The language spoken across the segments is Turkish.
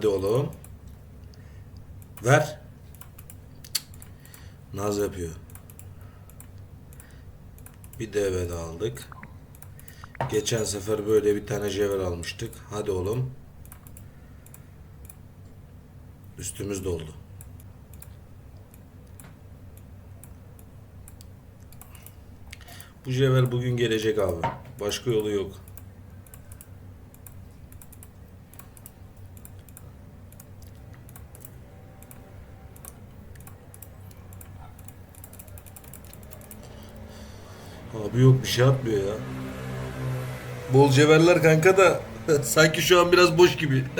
Hadi oğlum. Ver. Naz yapıyor. Bir deve de aldık. Geçen sefer böyle bir tane cevher almıştık. Hadi oğlum. Üstümüz doldu. Bu cevher bugün gelecek abi. Başka yolu yok. Abi yok bir şey atmıyor ya. Bol cevherler kanka da sanki şu an biraz boş gibi.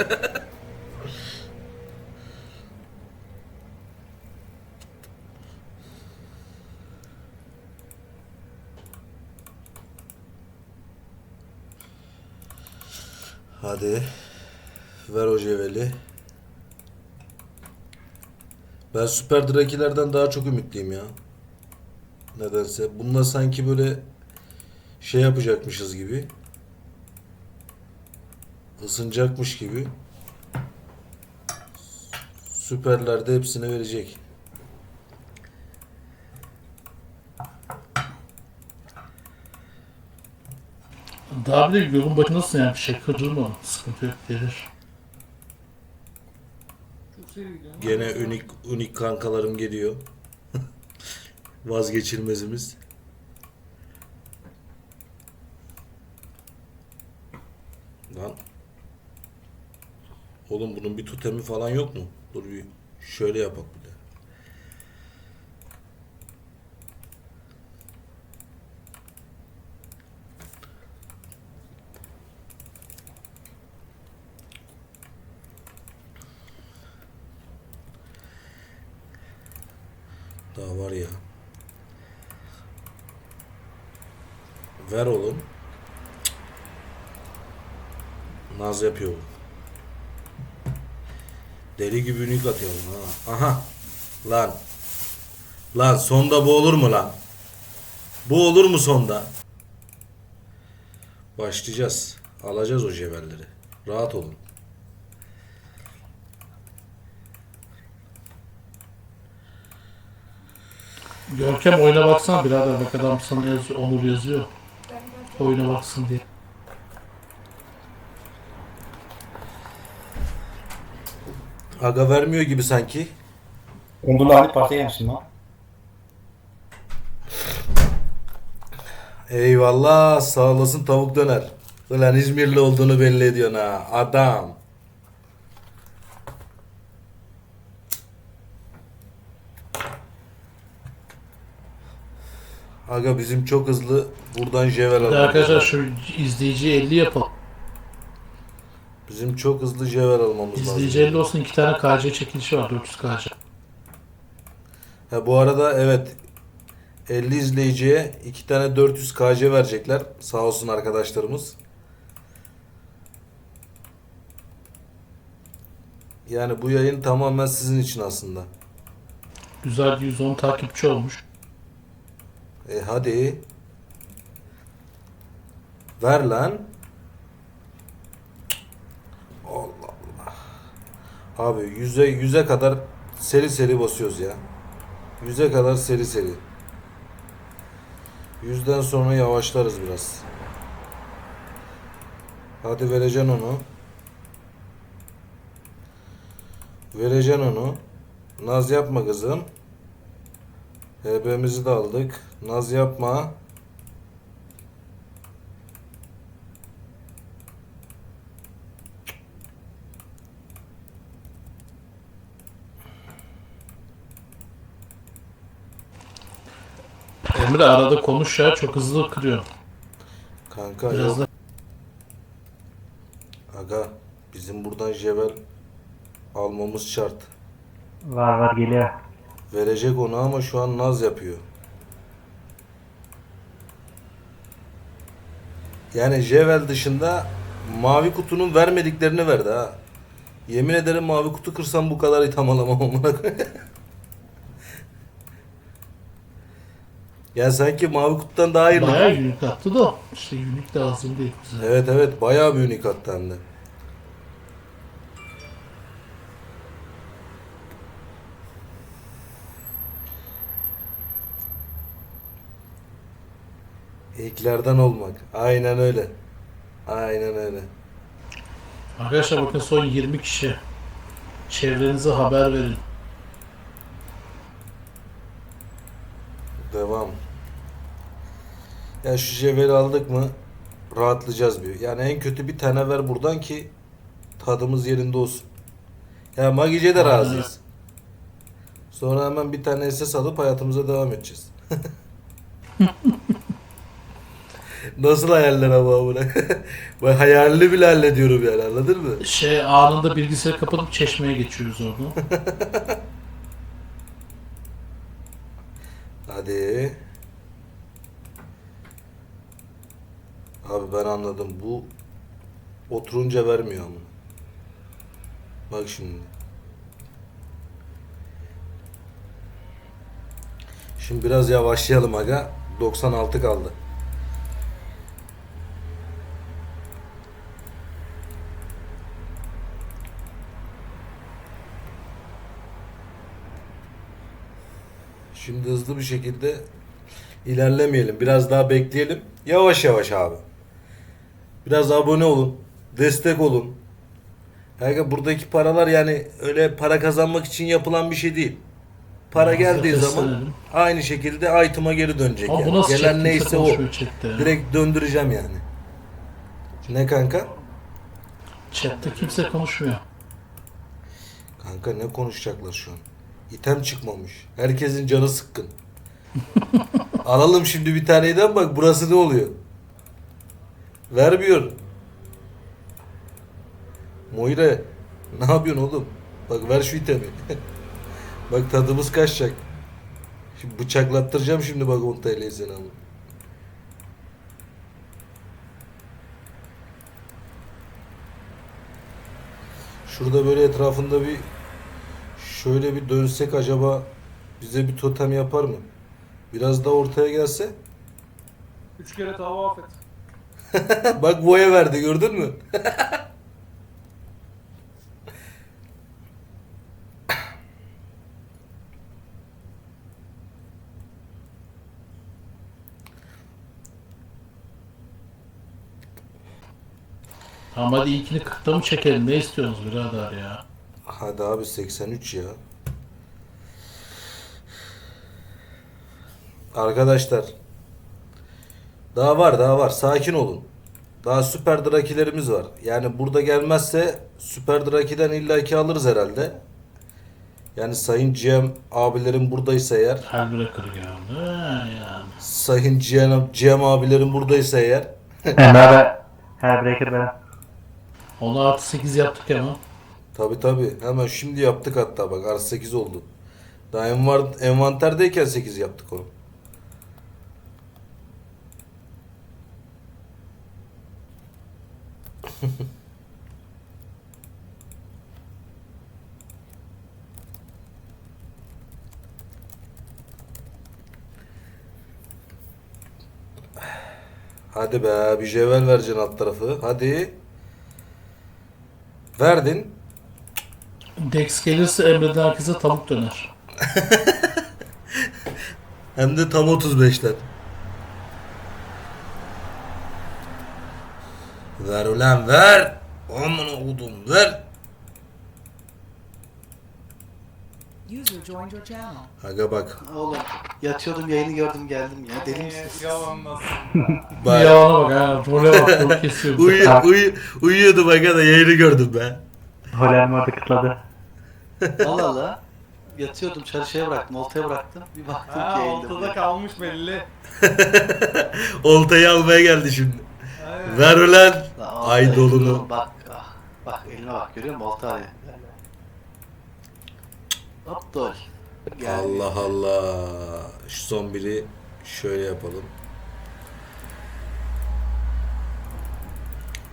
Hadi. Ver o cevheli. Ben Süper Drakilerden daha çok ümitliyim ya. Nedense. Bununla sanki böyle şey yapacakmışız gibi. Isınacakmış gibi. Süperlerde hepsine verecek. Daha bir de yolun başındasın yani bir şey kırılma. Sıkıntı yok gelir. Gene unik unik kankalarım geliyor. Vazgeçilmezimiz. Lan. Oğlum bunun bir tutemi falan yok mu? Dur bir şöyle yapak bir de. Daha var ya. Ver oğlum. Cık. Naz yapıyor. Deli gibi ünlük atıyor ha. Aha. Lan. Lan sonda bu olur mu lan? Bu olur mu sonda? Başlayacağız. Alacağız o cevherleri. Rahat olun. Görkem oyuna baksana birader bak adam sana yazıyor, Onur yazıyor. Oyuna baksın diye. Aga vermiyor gibi sanki. Ondurla hani partiye gelmişsin lan. Eyvallah sağ olasın tavuk döner. Ulan İzmirli olduğunu belli ediyorsun ha. Adam. Aga bizim çok hızlı buradan jevel almamız arkadaşlar şu izleyici 50 yapalım. Bizim çok hızlı jevel almamız lazım. İzleyici 50 olsun iki tane KC çekilişi var 400 KC. Ha, bu arada evet 50 izleyiciye iki tane 400 KC verecekler. Sağ olsun arkadaşlarımız. Yani bu yayın tamamen sizin için aslında. Güzel 110 takipçi olmuş. E hadi. Ver lan. Allah Allah. Abi yüze yüze kadar seri seri basıyoruz ya. Yüze kadar seri seri. Yüzden sonra yavaşlarız biraz. Hadi vereceksin onu. Vereceksin onu. Naz yapma kızım. HB'mizi de aldık. Naz yapma. Emre arada konuş ya çok hızlı kırıyor. Kanka Biraz yok. da Aga bizim buradan jevel almamız şart. Var var geliyor. Verecek onu ama şu an naz yapıyor. Yani Jevel dışında mavi kutunun vermediklerini verdi ha. Yemin ederim mavi kutu kırsam bu kadar itham alamam amına Ya sanki mavi kutudan daha hayırlı. Bayağı unik attı da işte unik de lazım değil. Bize. Evet evet bayağı bir unik. İlklerden olmak. Aynen öyle. Aynen öyle. Arkadaşlar bakın son 20 kişi. Çevrenize haber verin. Ya şu cevheri aldık mı rahatlayacağız bir. Yani en kötü bir tane ver buradan ki tadımız yerinde olsun. Ya Magice de razıyız. Sonra hemen bir tane SS alıp hayatımıza devam edeceğiz. Nasıl hayaller ama bu ne? Ben hayalini bile hallediyorum yani anladın mı? Şey anında bilgisayarı kapatıp çeşmeye geçiyoruz orada. Hadi. Abi ben anladım. Bu oturunca vermiyor ama. Bak şimdi. Şimdi biraz yavaşlayalım aga. 96 kaldı. Şimdi hızlı bir şekilde ilerlemeyelim. Biraz daha bekleyelim. Yavaş yavaş abi. Biraz abone olun. Destek olun. Herkese buradaki paralar yani öyle para kazanmak için yapılan bir şey değil. Para geldiği zaman aynı şekilde item'a geri dönecek. Bu yani. nasıl Gelen neyse o. chatte. Direkt döndüreceğim yani. Ne kanka? Chatte kimse konuşmuyor. Kanka ne konuşacaklar şu an? İtem çıkmamış. Herkesin canı sıkkın. Alalım şimdi bir taneyden bak burası ne oluyor? Vermiyor. Moire ne yapıyorsun oğlum? Bak ver şu itemi. bak tadımız kaçacak. Şimdi bıçaklattıracağım şimdi bak 10 TL'yi sen ama. Şurada böyle etrafında bir şöyle bir dönsek acaba bize bir totem yapar mı? Biraz daha ortaya gelse. Üç kere tava affet. Bak boya verdi gördün mü? Ama hadi ilkini 40'ta mı çekelim? Ne istiyorsunuz birader ya? Hadi abi 83 ya. Arkadaşlar. Daha var daha var. Sakin olun. Daha süper drakilerimiz var. Yani burada gelmezse süper drakiden illaki alırız herhalde. Yani Sayın GM abilerim buradaysa eğer. Hellbreaker geldi. Ha, yani. Sayın GM, GM abilerim buradaysa eğer. Emre abi. Hellbreaker ben. Onu artı 8 yaptık ama. Tabi tabi. Hemen şimdi yaptık hatta bak. Artı 8 oldu. Daha envanterdeyken 8 yaptık onu. Hadi be bir jevel vereceksin alt tarafı. Hadi. Verdin. Dex gelirse Emre'den herkese tavuk döner. Hem de tam 35'ten. Ver ulan ver. Aman oğlum ver. User joined your channel. Aga bak. Oğlum yatıyordum yayını gördüm geldim ya deli misiniz? yalanlasın. bak. Yalana bak ha. Role bak. Rol kesiyor. Uyu, uyu, uyuyordum aga da yayını gördüm be. Holen vardı kıtladı. Allah Allah. Yatıyordum çarşıya bıraktım oltaya bıraktım. Bir baktım Ha ki yayında. ortada kalmış belli. Oltayı almaya geldi şimdi. Ver ulan. Lan Ay dolunu. Bak ah, bak elime bak görüyor musun olta arıyor. Hop dol. Yani Allah Allah. Şu son biri şöyle yapalım.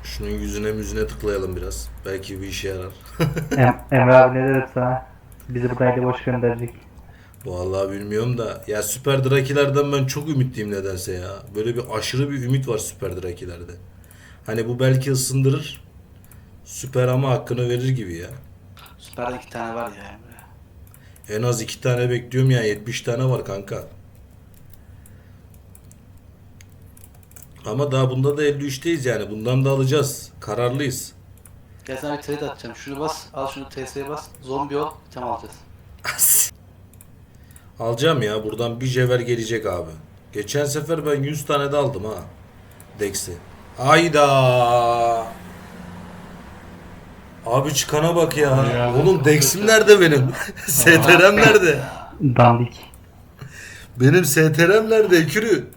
Şunun yüzüne müzüne tıklayalım biraz. Belki bir işe yarar. Em Emre abi ne dedi sana? Bizi burayla boş gönderecek. Vallahi bilmiyorum da ya Süper Drakilerden ben çok ümitliyim nedense ya. Böyle bir aşırı bir ümit var Süper Drakilerde. Hani bu belki ısındırır. Süper ama hakkını verir gibi ya. Süper'de iki tane var ya. En az iki tane bekliyorum ya 70 tane var kanka. Ama daha bunda da 53'teyiz yani. Bundan da alacağız. Kararlıyız. Gel sana bir trade atacağım. Şunu bas. Al şunu TS'ye bas. Zombi ol. Tam alacağız. Alacağım ya. Buradan bir jever gelecek abi. Geçen sefer ben 100 tane de aldım ha. Dex'i. Ayda. Abi çıkana bak ya. Ya. Oğlum Dex'im nerede benim? STR'm nerede? Dandik. Benim STR'm nerede Ekürü?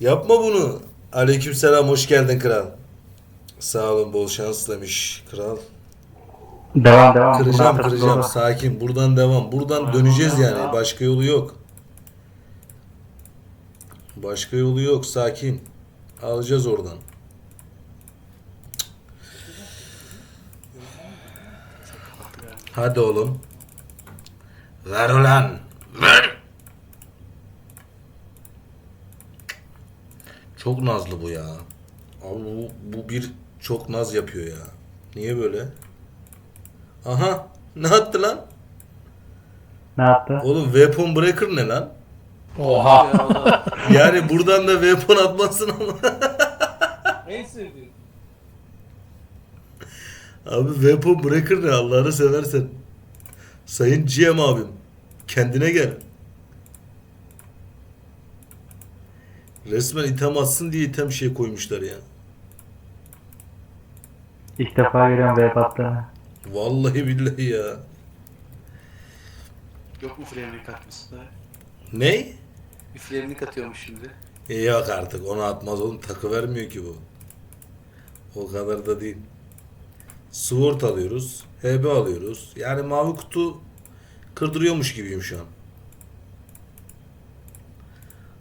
Yapma bunu. Aleykümselam hoş geldin kral. Sağ olun bol şans demiş kral. Devam devam. Kıracağım Bundan kıracağım sonra- sakin buradan devam. Buradan döneceğiz yani başka yolu yok. Başka yolu yok sakin. Alacağız oradan. Hadi oğlum. Ver ulan. Ver. Çok nazlı bu ya. Abi bu, bu bir çok naz yapıyor ya. Niye böyle? Aha. Ne attı lan? Ne yaptı? Oğlum weapon breaker ne lan? Oha. Yani buradan da weapon atmasın ama. En sevdiğin. Abi weapon breaker ne Allah'ını seversen. Sayın GM abim. Kendine gel. Resmen item atsın diye item şey koymuşlar ya. İlk defa görüyorum web attığını. Vallahi billahi ya. Yok mu flame'lik atması da? Ne? Bir flame'lik atıyormuş şimdi. E yok artık onu atmaz oğlum takı vermiyor ki bu. O kadar da değil. Sword alıyoruz. HB alıyoruz. Yani mavi kutu kırdırıyormuş gibiyim şu an.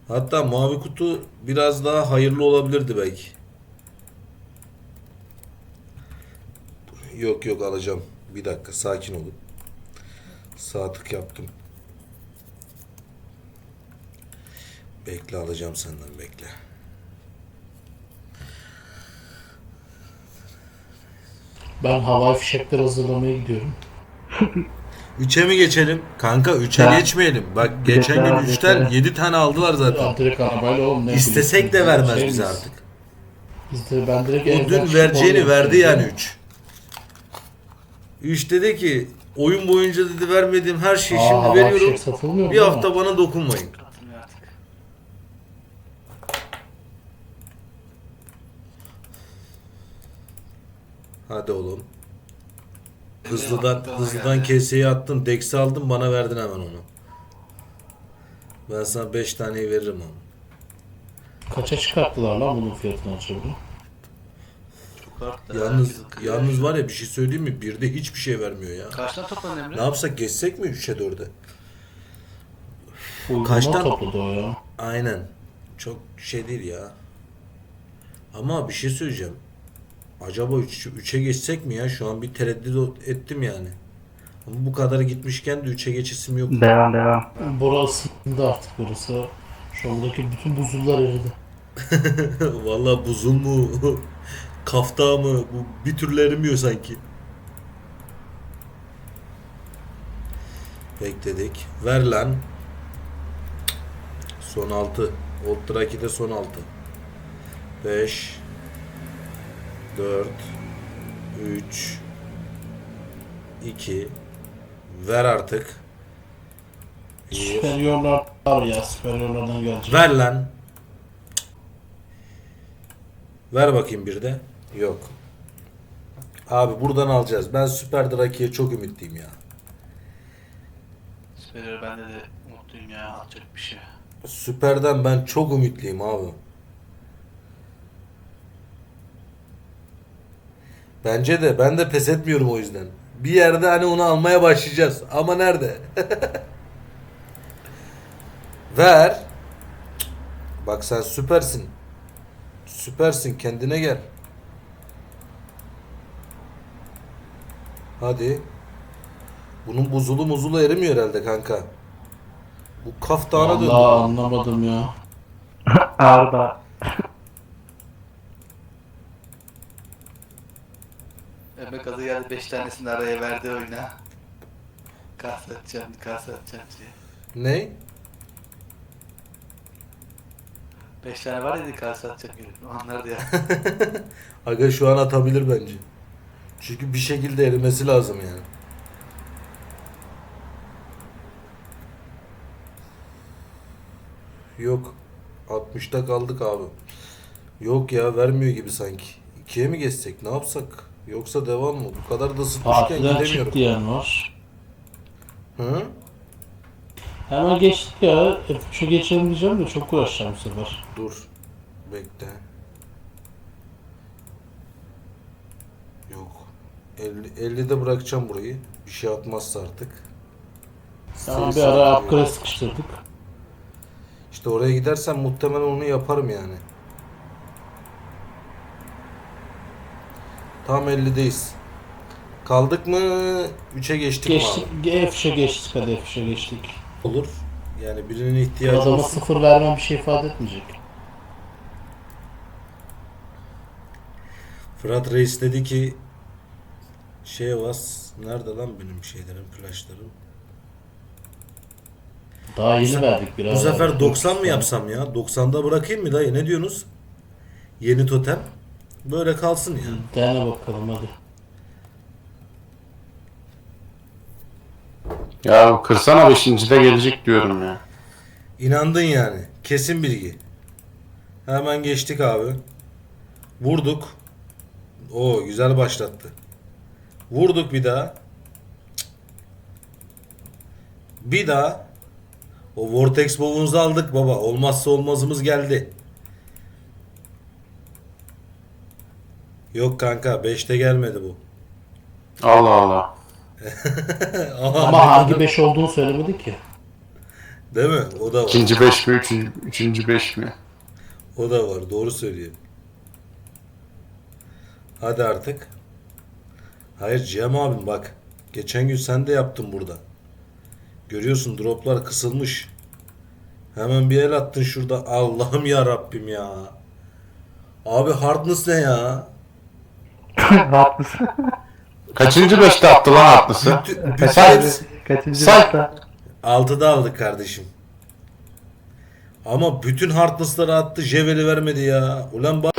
Hatta mavi kutu biraz daha hayırlı olabilirdi belki. Yok yok alacağım. Bir dakika sakin olun. Sağ tık yaptım. Bekle alacağım senden bekle. Ben havai fişekler hazırlamaya gidiyorum. 3'e mi geçelim? Kanka 3'e Ya. geçmeyelim. Bak geçen gün Yeter, 3'ten yeter. 7 tane aldılar zaten. Ya direkt arabayla oğlum ne İstesek de vermez şey bize miyiz? artık. De ben direkt O evden dün çıkıp vereceğini oraya verdi yani 3. 3 dedi ki oyun boyunca dedi vermediğim her şeyi Aa, şimdi veriyorum. satılmıyor Bir değil mi? hafta bana dokunmayın. Hadi oğlum. Hızlıdan hızlıdan keseyi attın. Dex'i aldın bana verdin hemen onu. Ben sana 5 taneyi veririm onu. Kaça çıkarttılar lan bunun fiyatını acaba? Arttı. Yalnız Herkes yalnız var ya bir şey söyleyeyim mi? Birde hiçbir şey vermiyor ya. Kaçtan topladın Emre? Ne yapsak geçsek mi 3'e 4'e? Uygulama Kaçtan- topladı o ya. Aynen. Çok şey değil ya. Ama bir şey söyleyeceğim. Acaba 3, 3'e geçsek mi ya? Şu an bir tereddüt ettim yani. Ama bu kadar gitmişken de 3'e geçisim yok. Devam devam. Burası ısındı artık burası. Şu andaki bütün buzullar eridi. Vallahi buzul mu? Kafta mı? Bu bir türlü erimiyor sanki. Bekledik. Ver lan. Son 6. Old Traki'de son 6. 5 4 3 2 Ver artık. Superiorlar var ya, superiorlardan gelecek. Ver lan. Ver bakayım bir de. Yok. Abi buradan alacağız. Ben Süper Draki'ye çok ümitliyim ya. Superior bende de mutluyum ya. Alacak bir şey. Süper'den ben çok ümitliyim abi. Bence de. Ben de pes etmiyorum o yüzden. Bir yerde hani onu almaya başlayacağız. Ama nerede? Ver. Bak sen süpersin. Süpersin. Kendine gel. Hadi. Bunun buzulu muzulu erimiyor herhalde kanka. Bu kaftana döndü. Allah anlamadım ya. Arda. Emre kadı geldi 5 tanesini araya verdi oyuna. Kas atacağım, kas atacağım diye. Ne? 5 tane var ya karşı atacak herif. Onlar da ya. Aga şu an atabilir bence. Çünkü bir şekilde erimesi lazım yani. Yok. 60'ta kaldık abi. Yok ya vermiyor gibi sanki. İkiye mi geçsek ne yapsak? Yoksa devam mı? Bu kadar da sıkmışken gidemiyorum. çık diyen var. Hı? Hemen geçtik ya. F3'e geçelim diyeceğim de çok uğraşacağım bu sefer. Dur. Bekle. Yok. 50, 50'de bırakacağım burayı. Bir şey atmazsa artık. Tamam bir ara upgrade sıkıştırdık. İşte oraya gidersem muhtemelen onu yaparım yani. Tam 50'deyiz. Kaldık mı? 3'e geçtik, Geçtik. mi F3'e geçtik hadi F3'e geçtik. abi? Olur. Yani birinin ihtiyacı Adama olsun. sıfır vermem bir şey ifade etmeyecek. Fırat Reis dedi ki şey was nerede lan benim şeylerim flashlarım? Daha yeni verdik biraz. Bu sefer 90 mı yapsam ya? 90'da bırakayım mı dayı? Ne diyorsunuz? Yeni totem. Böyle kalsın ya. Dene bakalım hadi. Ya kırsana 5. de gelecek diyorum ya. İnandın yani. Kesin bilgi. Hemen geçtik abi. Vurduk. O güzel başlattı. Vurduk bir daha. Bir daha. O Vortex bow'umuzu aldık baba. Olmazsa olmazımız geldi. Yok kanka 5'te gelmedi bu. Allah Allah. Ama hangi kadar- 5 olduğunu söylemedi ki. Değil mi? O da var. İkinci 5 mi? Üçüncü, üçüncü 5 mi? O da var. Doğru söylüyor. Hadi artık. Hayır Cem abim bak. Geçen gün sen de yaptın burada. Görüyorsun droplar kısılmış. Hemen bir el attın şurada. Allah'ım ya Rabbim ya. Abi hardness ne ya? Haklısın. Kaçıncı 5'te attı lan atlısı? Bütün, bütün hepsi- Kaçıncı Say. Altıda aldık kardeşim. Ama bütün hardness'ları attı. Jeveli vermedi ya. Ulan bak.